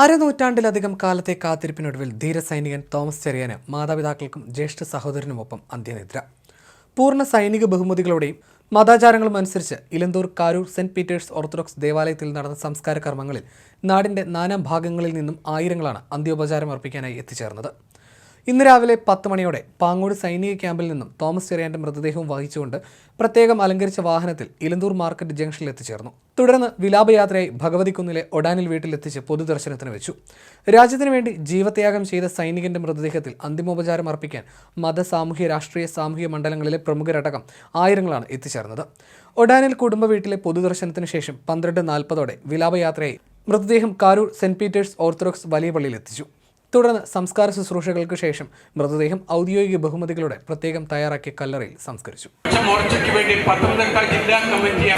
അരനൂറ്റാണ്ടിലധികം കാലത്തെ കാത്തിരിപ്പിനൊടുവിൽ ധീരസൈനികൻ തോമസ് ചെറിയാന് മാതാപിതാക്കൾക്കും ജ്യേഷ്ഠ സഹോദരനുമൊപ്പം അന്ത്യനിദ്ര. പൂർണ സൈനിക ബഹുമതികളോടെയും മതാചാരങ്ങളും അനുസരിച്ച് Elanthoor Karoor Saint Peter's Orthodox ദേവാലയത്തിൽ നടന്ന സംസ്കാര കർമ്മങ്ങളിൽ നാടിന്റെ നാനാ ഭാഗങ്ങളിൽ നിന്നും ആയിരങ്ങളാണ് അന്ത്യോപചാരം അർപ്പിക്കാനായി എത്തിച്ചേർന്നത്. ഇന്ന് രാവിലെ പത്ത് മണിയോടെ പാങ്ങോട് സൈനിക ക്യാമ്പിൽ നിന്നും തോമസ് ചെറിയാന്റെ മൃതദേഹവും വഹിച്ചുകൊണ്ട് പ്രത്യേകം അലങ്കരിച്ച വാഹനത്തിൽ ഇലന്തൂർ മാർക്കറ്റ് ജംഗ്ഷനിൽ എത്തിച്ചേർന്നു. തുടർന്ന് വിലാപയാത്രയായി ഭഗവതിക്കുന്നിലെ ഒഡാനിൽ വീട്ടിലെത്തിച്ച് പൊതുദർശനത്തിന് വെച്ചു. രാജ്യത്തിനു വേണ്ടി ജീവത്യാഗം ചെയ്ത സൈനികന്റെ മൃതദേഹത്തിൽ അന്തിമോപചാരം അർപ്പിക്കാൻ മത സാമൂഹ്യ രാഷ്ട്രീയ സാമൂഹ്യ മണ്ഡലങ്ങളിലെ പ്രമുഖരടക്കം ആയിരങ്ങളാണ് എത്തിച്ചേർന്നത്. ഒഡാനിൽ കുടുംബ വീട്ടിലെ പൊതുദർശനത്തിന് ശേഷം പന്ത്രണ്ട് നാൽപ്പതോടെ വിലാപയാത്രയായി മൃതദേഹം കാരൂർ സെന്റ് പീറ്റേഴ്സ് ഓർത്തഡോക്സ് വലിയ പള്ളിയിൽ എത്തിച്ചു. തുടർന്ന് സംസ്കാര ശുശ്രൂഷകൾക്ക് ശേഷം മൃതദേഹം ഔദ്യോഗിക ബഹുമതികളുടെ പ്രത്യേകം തയ്യാറാക്കിയ കല്ലറയിൽ സംസ്കരിച്ചു മോർച്ചയ്ക്ക് വേണ്ടി ജില്ലാ കമ്മിറ്റി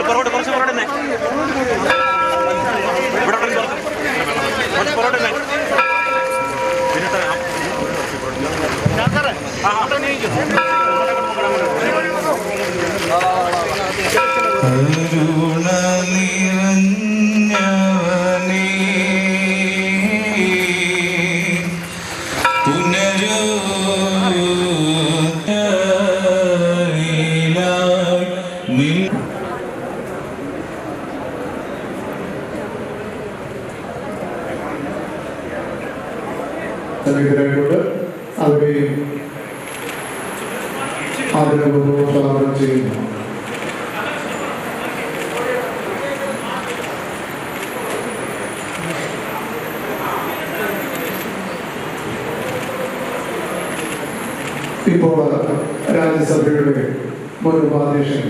പുറകോട്ട് കുറച്ച് പുറകോട്ട് ഇവിടെ കുറച്ച് പുറകോട്ട് പിന്നെ ആ, സന്നിഹിതരായിട്ടുണ്ട് അവരെയും ആദരപൂർവം സ്വാഗതം ചെയ്യുന്നു. ഇപ്പോൾ രാജ്യസഭയുടെ മുൻ ഉപാധ്യക്ഷൻ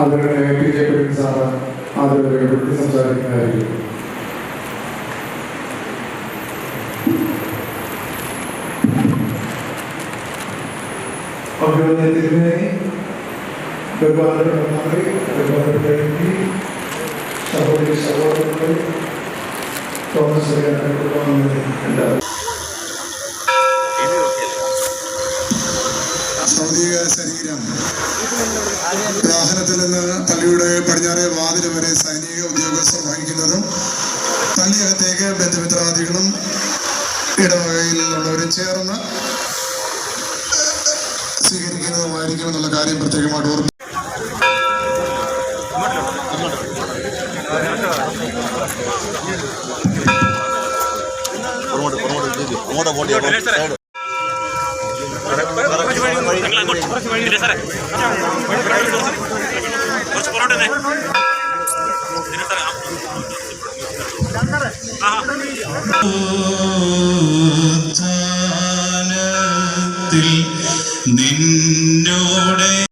ആദരണീയ പി ജെ കുര്യൻ സാറ് ആദരവ് സംസാരിക്കുന്നതായിരിക്കും അവരുടെ തിരുമേനി ബഹുമാനപ്പെട്ട മന്ത്രി ബഹുമാനപ്പെട്ട എം സഹോദരി സഹോദരങ്ങൾ തോമസ് ഭൗതിക ശരീരം. വാഹനത്തിൽ നിന്ന് പള്ളിയുടെ പടിഞ്ഞാറേ വാതിൽ വരെ സൈനിക ഉദ്യോഗസ്ഥർ വഹിക്കുന്നതും പള്ളിയകത്തേക്ക് ബന്ധുമിത്രാദികളും ഇടവകയിൽ നിന്നുള്ളവരും ചേർന്ന് സ്വീകരിക്കുന്നതുമായിരിക്കും എന്നുള്ള കാര്യം പ്രത്യേകമായിട്ട് ഓർമ്മ പുറകോട്ട് നിന്നോടെ